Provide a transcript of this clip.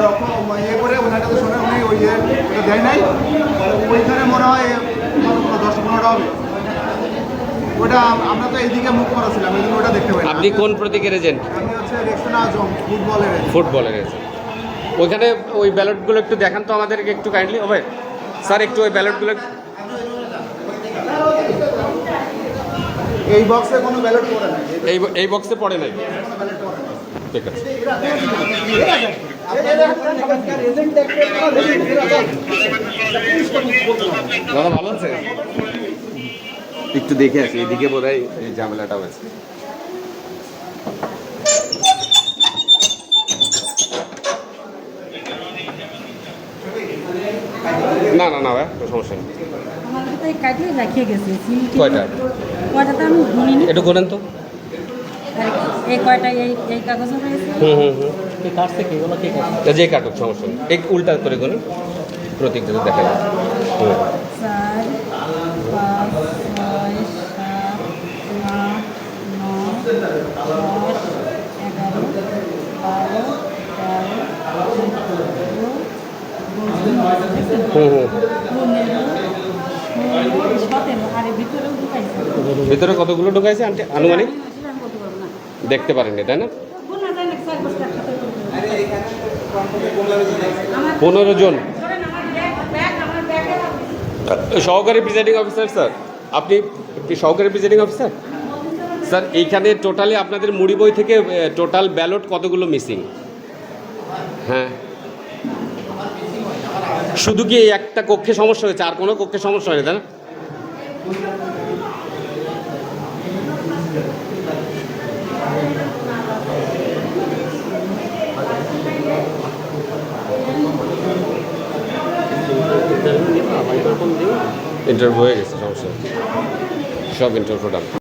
রকম ইয়ে করে ওনার কাছে শুনে উনি ওই ওটা দেয় নাই। ওইখানে মনে হয় দশ পনেরোটা হবে। ওটা আম- আমরা তো এইদিকে মুখ করা ছিলাম এই ওটা দেখতে পাই আপনি কোন প্রতীকের এজেন্ট আমি হচ্ছে রেক্সোনা আজম ফুটবলের ফুটবলের এজেন্ট ওইখানে ওই ব্যালটগুলো একটু দেখান তো আমাদেরকে একটু কাইন্ডলি হবে স্যার একটু ওই ব্যালটগুলো এই বক্সে কোনো ব্যালট পড়ে নাই। এই এই বক্সে পড়ে নাই। ঠিক আছে। দাদা ভালো আছে? একটু দেখে আসি এদিকে বোধ হয় এই ঝামেলাটা হয়েছে। না না না ভাই কোনো সমস্যা নেই। কয়টা? কয়টা? তো আমি গুনিনি। একটু করেন তো। এই কয়টা এই এই রয়েছে? হুম হুম যে কাটুক সমস্যা নেই। এক উল্টা করে গুনি প্রতীকটা তো দেখা যায় হুম। চার পাঁচ ছয় সাত আট নয় দশ এগারো বারো তেরো হুম হুম পনেরো ষোলো সতেরো আর এর ভিতরেও ঢুকাইছে। ভিতরে কতগুলো ঢুকাইছে? আনুমানিক আমি সেটা আমি বলতে পারব না দেখতে পারেননি, তাই না? পনেরো জন। সহকারী প্রিজাইডিং অফিসার, স্যার। আপনি সহকারী প্রিজাইডিং অফিসার? স্যার, এইখানে টোটালি আপনাদের মুড়ি বই থেকে টোটাল ব্যালট কতগুলো মিসিং? হ্যাঁ। শুধু কি এই একটা কক্ষে সমস্যা হয়েছে? আর কোনো কক্ষে সমস্যা হয়নি, তাই না? ইন্টারভিউ হয়ে গেছে সমস্যা। সব ইন্টারভিউ ডান